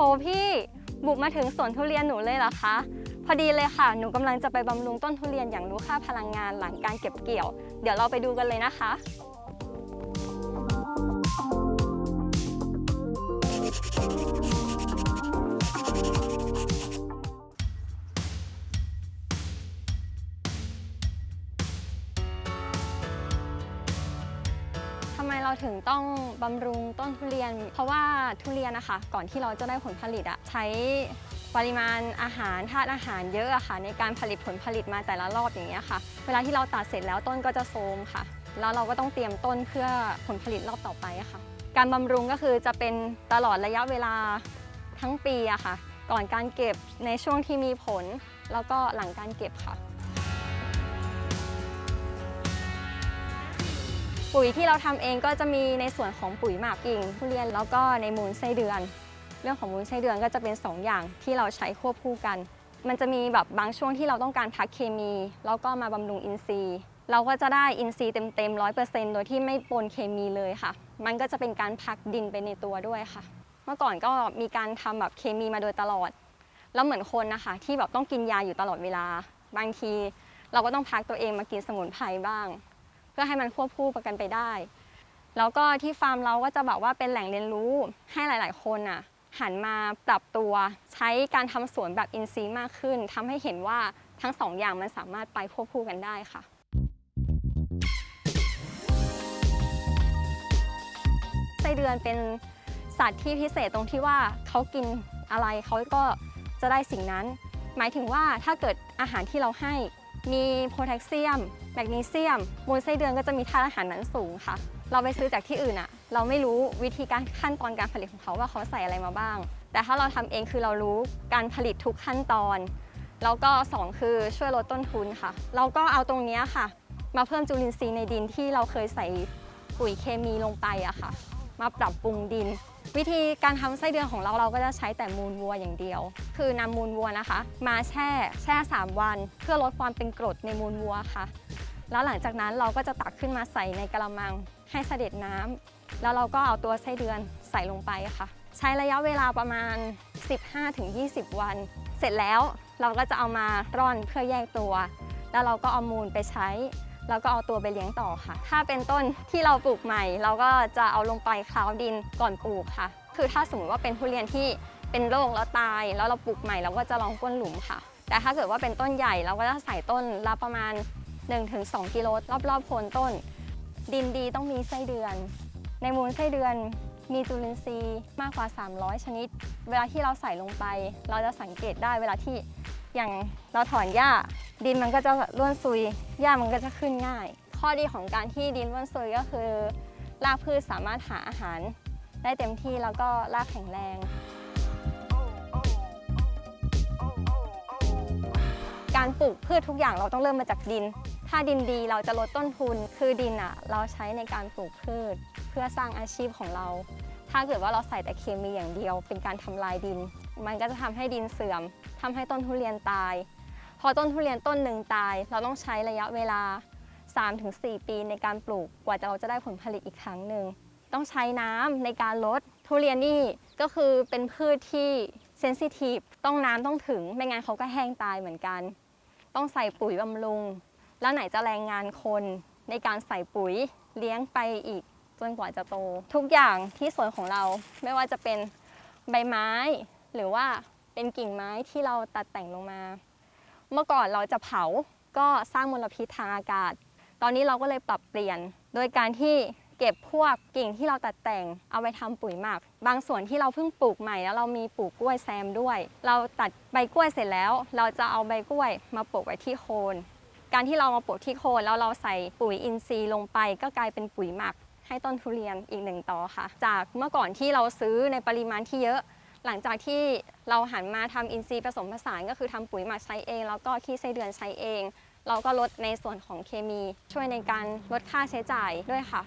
โหพี่บุกมาถึงสวนทุเรียนหนูเลยเหรอคะ พอดีเลยค่ะ หนูกำลังจะไปบำรุงต้นทุเรียนอย่างรู้ค่าพลังงานหลังการเก็บเกี่ยว เดี๋ยวเราไปดูกันเลยนะคะ ไมเราถึงต้องบำรุงต้นทุเรียน เพราะว่าทุเรียนนะคะ ก่อนที่เราจะได้ผลผลิตอะใช้ปริมาณอาหารธาตุอาหารเยอะอะค่ะ ในการผลิตผลผลิตมาแต่ละรอบอย่างเงี้ยค่ะ เวลาที่เราตัดเสร็จแล้วต้นก็จะโทรมค่ะ แล้วเราก็ต้องเตรียมต้นเพื่อผลผลิตรอบต่อไปอะค่ะ การบำรุงก็คือจะเป็นตลอดระยะเวลาทั้งปีอะค่ะ ก่อนการเก็บในช่วงที่มีผล แล้วก็หลังการเก็บค่ะ ปุ๋ยที่เราทำเองก็จะมีในส่วนของปุ๋ยหมากกิ่งทุเรียนแล้วก็ในมูลไส้เดือน เรื่องของมูลไส้เดือนก็จะเป็น 2 อย่างที่เราใช้ควบคู่กัน มันจะมีแบบบางช่วงที่เราต้องการพักเคมี แล้วก็มาบำรุงอินทรีย์ เราก็จะได้อินทรีย์เต็มๆร้อยเปอร์เซ็นต์โดยที่ไม่ปนเคมีเลยค่ะ มันก็จะเป็นการพักดินไปในตัวด้วยค่ะ เมื่อก่อนก็มีการทำแบบเคมีมาโดยตลอด แล้วเหมือนคนนะคะที่แบบต้องกินยาอยู่ตลอดเวลา บางที เราก็ต้องพักตัวเองมากินสมุนไพรบ้าง พื่อให้มันควบคู่กันไปได้ แล้วก็ที่ฟาร์มเราก็จะแบบว่าเป็นแหล่งเรียนรู้ให้หลาย ๆ คนอะหันมาปรับตัวใช้การทำสวนแบบอินทรีย์มากขึ้นทำให้เห็นว่าทั้งสองอย่างมันสามารถไปควบคู่กันได้ค่ะไส้เดือนเป็นสัตว์ที่พิเศษตรงที่ว่าเขากินอะไรเขาก็จะได้สิ่งนั้น หมายถึงว่าถ้าเกิดอาหารที่เราให้ มีโพแทสเซียม แมกนีเซียม มูลไส้เดือนก็จะมีธาตุอาหารนั้นสูงค่ะ เราไปซื้อจากที่อื่นอะเราไม่รู้วิธีการขั้นตอนการผลิตของเขาว่าเขาใส่อะไรมาบ้าง แต่ถ้าเราทำเองคือเรารู้การผลิตทุกขั้นตอน แล้วก็สองคือช่วยลดต้นทุนค่ะ เราก็เอาตรงนี้ค่ะ มาเพิ่มจุลินทรีย์ในดินที่เราเคยใส่ปุ๋ยเคมีลงไปอะค่ะ มาปรับปรุงดิน วิธีการทำไส้เดือนของเราเราก็จะใช้แต่มูลวัวอย่างเดียว คือนำมูลวัวนะคะ มาแช่แช่ 3 วัน เพื่อลดความเป็นกรดในมูลวัวค่ะ แล้วหลังจากนั้นเราก็จะตักขึ้นมาใส่ในกระมังให้เสด็จน้ำแล้วเราก็เอาตัวไส้เดือนใส่ลงไปค่ะ ใช้ระยะเวลาประมาณ 15-20 วัน เสร็จแล้วเราก็จะเอามาร่อนเพื่อแยกตัว แล้วเราก็เอามูลไปใช้ แล้วก็เอาตัวไปเลี้ยงต่อค่ะ ถ้าเป็นต้นที่เราปลูกใหม่ เราก็จะเอาลงไปคลาวดินก่อนปลูกค่ะ คือถ้าสมมติว่าเป็นทุเรียนที่เป็นโรคแล้วตาย แล้วเราปลูกใหม่เราก็จะลองก้นหลุมค่ะ แต่ถ้าเกิดว่าเป็นต้นใหญ่เราก็จะใส่ต้นละประมาณ 1-2 กิโลรอบๆโคนต้น ดินดีต้องมีไส้เดือน ในมูลไส้เดือนมีจุลินทรีย์มากกว่า 300 ชนิด เวลาที่เราใส่ลงไป เราจะสังเกตได้เวลาที่ อย่างเราถอนหญ้า ดินมันก็จะร่วนซุยหญ้ามันก็จะขึ้นง่าย ข้อดีของการที่ดินร่วนซุยก็คือรากพืชสามารถหาอาหาร ได้เต็มที่แล้วก็รากแข็งแรง การปลูกพืชทุกอย่างเราต้องเริ่มมาจากดิน ถ้าดินดีเราจะลดต้นทุน คือดินอะ เราใช้ในการปลูกพืช เพื่อสร้างอาชีพของเรา ถ้าเกิดว่าเราใส่แต่เคมีอย่างเดียว เป็นการทำลายดิน มันก็จะทำให้ดินเสื่อมทำให้ต้นทุเรียนตาย พอต้นทุเรียนต้นหนึ่งตาย เราต้องใช้ระยะเวลา 3-4 ปีในการปลูก กว่าเราจะได้ผลผลิตอีกครั้งหนึ่ง ต้องใช้น้ำในการลด ทุเรียนนี่ก็คือเป็นพืชที่เซนซิทีฟ ต้องน้ำต้องถึง ไม่งั้นเขาก็แห้งตายเหมือนกัน ต้องใส่ปุ๋ยบำรุง แล้วไหนจะแรงงานคนในการใส่ปุ๋ยเลี้ยงไปอีก จนกว่าจะโต ทุกอย่างที่สวนของเราไม่ว่าจะเป็นใบไม้ หรือว่าเป็นกิ่งไม้ที่เราตัดแต่งลงมา เมื่อก่อนเราจะเผาก็สร้างมลพิษทางอากาศ ตอนนี้เราก็เลยปรับเปลี่ยน โดยการที่เก็บพวกกิ่งที่เราตัดแต่งเอาไปทำปุ๋ยหมัก บางส่วนที่เราเพิ่งปลูกใหม่แล้วเรามีปลูกกล้วยแซมด้วย เราตัดใบกล้วยเสร็จแล้ว เราจะเอาใบกล้วยมาโปะไว้ที่โคน การที่เรามาโปะที่โคนแล้วเราใส่ปุ๋ยอินทรีย์ลงไป ก็กลายเป็นปุ๋ยหมัก ให้ต้นทุเรียนอีกหนึ่งต่อค่ะ จากเมื่อก่อนที่เราซื้อในปริมาณที่เยอะ หลังจากที่เราหันมาทำอินทรีย์ผสมผสานก็คือทำปุ๋ยหมักใช้เอง แล้วก็ขี้ไส้เดือนใช้เอง เราก็ลดในส่วนของเคมี ช่วยในการลดค่าใช้จ่ายด้วยค่ะ